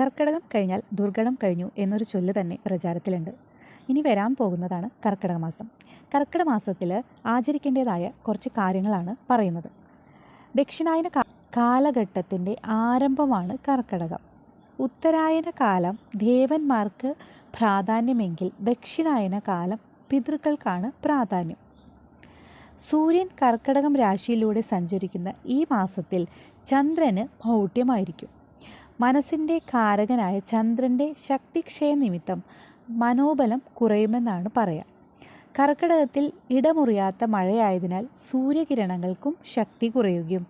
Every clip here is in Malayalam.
കർക്കിടകം കഴിഞ്ഞാൽ ദുർഘടം കഴിഞ്ഞു എന്നൊരു ചൊല്ല് തന്നെ പ്രചാരത്തിലുണ്ട്. ഇനി വരാൻ പോകുന്നതാണ് കർക്കിടക മാസം. കർക്കിടക മാസത്തിൽ ആചരിക്കേണ്ടതായ കുറച്ച് കാര്യങ്ങളാണ് പറയുന്നത്. ദക്ഷിണായന കാലഘട്ടത്തിന്റെ ആരംഭമാണ് കർക്കിടകം. ഉത്തരായന കാലം ദേവന്മാർക്ക് പ്രാധാന്യമെങ്കിൽ ദക്ഷിണായന കാലം പിതൃക്കൾക്കാണ് പ്രാധാന്യം. സൂര്യൻ കർക്കിടകം രാശിയിലൂടെ സഞ്ചരിക്കുന്ന ഈ മാസത്തിൽ ചന്ദ്രന് മൗഢ്യമായിരിക്കും. മനസ്സിന്റെ കാരകനായ ചന്ദ്രന്റെ ശക്തിക്ഷയ നിമിത്തം മനോബലം കുറയുമെന്നാണ് പറയാം. കർക്കിടകത്തിൽ ഇടമുറിയാത്ത മഴയായതിനാൽ സൂര്യകിരണങ്ങൾക്കും ശക്തി കുറയുകയും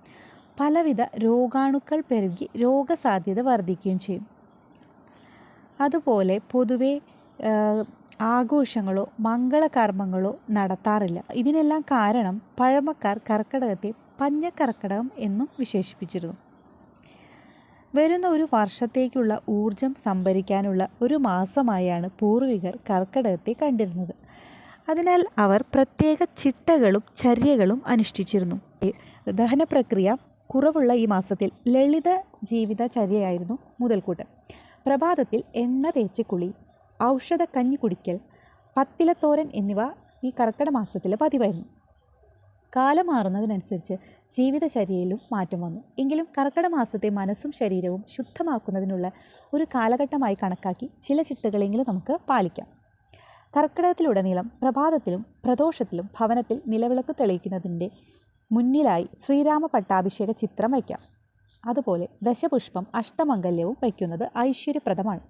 പലവിധ രോഗാണുക്കൾ പെരുകി രോഗസാധ്യത വർദ്ധിക്കുകയും ചെയ്യും. അതുപോലെ പൊതുവെ ആഘോഷങ്ങളോ മംഗളകർമ്മങ്ങളോ നടത്താറില്ല. ഇതിനെല്ലാം കാരണം പഴമക്കാർ കർക്കിടകത്തെ പഞ്ഞക്കർക്കിടകം എന്നും വിശേഷിപ്പിച്ചിരുന്നു. വരുന്ന ഒരു വർഷത്തേക്കുള്ള ഊർജം സംഭരിക്കാനുള്ള ഒരു മാസമായാണ് പൂർവികർ കർക്കിടകത്തെ കണ്ടിരുന്നത്. അതിനാൽ അവർ പ്രത്യേക ചിട്ടകളും ചര്യകളും അനുഷ്ഠിച്ചിരുന്നു. ദഹന പ്രക്രിയ കുറവുള്ള ഈ മാസത്തിൽ ലളിത ജീവിതചര്യയായിരുന്നു മുതൽക്കൂട്ട്. പ്രഭാതത്തിൽ എണ്ണ തേച്ച് കുളി ഔഷധ കഞ്ഞി കുടിക്കൽ പത്തിലത്തോരൻ എന്നിവ ഈ കർക്കിടക മാസത്തിൽ പതിവായിരുന്നു. കാലം മാറുന്നതിനനുസരിച്ച് ജീവിതചര്യയിലും മാറ്റം വന്നു. എങ്കിലും കർക്കിട മാസത്തെ മനസ്സും ശരീരവും ശുദ്ധമാക്കുന്നതിനുള്ള ഒരു കാലഘട്ടമായി കണക്കാക്കി ചില ചിട്ടകളെങ്കിലും നമുക്ക് പാലിക്കാം. കർക്കിടകത്തിലുടനീളം പ്രഭാതത്തിലും പ്രദോഷത്തിലും ഭവനത്തിൽ നിലവിളക്ക് തെളിയിക്കുന്നതിന്റെ മുന്നിലായി ശ്രീരാമ പട്ടാഭിഷേക ചിത്രം വയ്ക്കാം. അതുപോലെ ദശപുഷ്പം അഷ്ടമംഗല്യവും വയ്ക്കുന്നത് ഐശ്വര്യപ്രദമാണ്.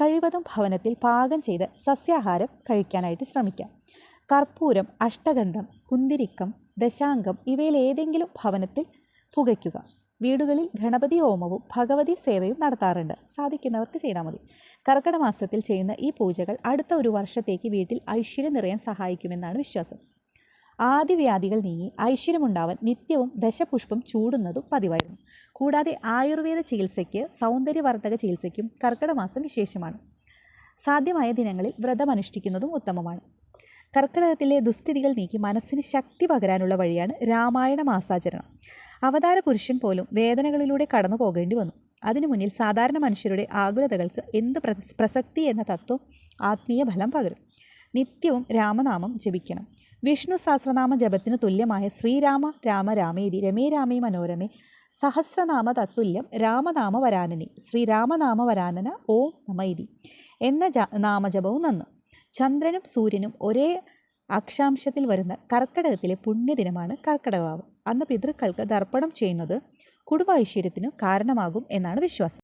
കഴിവതും ഭവനത്തിൽ പാകം ചെയ്ത് സസ്യാഹാരം കഴിക്കാനായിട്ട് ശ്രമിക്കാം. കർപ്പൂരം അഷ്ടഗന്ധം കുന്തിരിക്കം ദശാംഗം ഇവയിൽ ഏതെങ്കിലും ഭവനത്തിൽ പുകയ്ക്കുക. വീടുകളിൽ ഗണപതി ഹോമവും ഭഗവതി സേവയും നടത്താറുണ്ട്. സാധിക്കുന്നവർക്ക് ചെയ്താൽ മതി. കർക്കിട മാസത്തിൽ ചെയ്യുന്ന ഈ പൂജകൾ അടുത്ത ഒരു വർഷത്തേക്ക് വീട്ടിൽ ഐശ്വര്യം നിറയാൻ സഹായിക്കുമെന്നാണ് വിശ്വാസം. ആദിവ്യാധികൾ നീങ്ങി ഐശ്വര്യമുണ്ടാവാൻ നിത്യവും ദശപുഷ്പം ചൂടുന്നതും പതിവായിരുന്നു. കൂടാതെ ആയുർവേദ ചികിത്സയ്ക്ക് സൗന്ദര്യവർദ്ധക ചികിത്സയ്ക്കും കർക്കിടമാസം വിശേഷമാണ്. സാധ്യമായ ദിനങ്ങളിൽ വ്രതമനുഷ്ഠിക്കുന്നതും ഉത്തമമാണ്. കർക്കിടകത്തിലെ ദുസ്ഥിതികൾ നീക്കി മനസ്സിന് ശക്തി പകരാനുള്ള വഴിയാണ് രാമായണ മാസാചരണം. അവതാര പുരുഷൻ പോലും വേദനകളിലൂടെ കടന്നു പോകേണ്ടി വന്നു. അതിനു മുന്നിൽ സാധാരണ മനുഷ്യരുടെ ആകുലതകൾക്ക് എന്ത് പ്രസക്തി എന്ന തത്വം ആത്മീയ ഫലം പകരും. നിത്യവും രാമനാമം ജപിക്കണം. വിഷ്ണു സഹസ്രനാമ ജപത്തിന് തുല്യമായ ശ്രീരാമ രാമ രാമേതി രമേ രാമേ മനോരമേ സഹസ്രനാമ തത്തുല്യം രാമനാമ വരാനനി ശ്രീരാമനാമ വരാനന ഓം നമൈതി എന്ന നാമജപവും നന്ന്. ചന്ദ്രനും സൂര്യനും ഒരേ അക്ഷാംശത്തിൽ വരുന്ന കർക്കിടകത്തിലെ പുണ്യദിനമാണ് കർക്കിടകാവ് അന്ന് പിതൃക്കൾക്ക് തർപ്പണം ചെയ്യുന്നത് കുടുംബ ഐശ്വര്യത്തിനു കാരണമാകും എന്നാണ് വിശ്വാസം.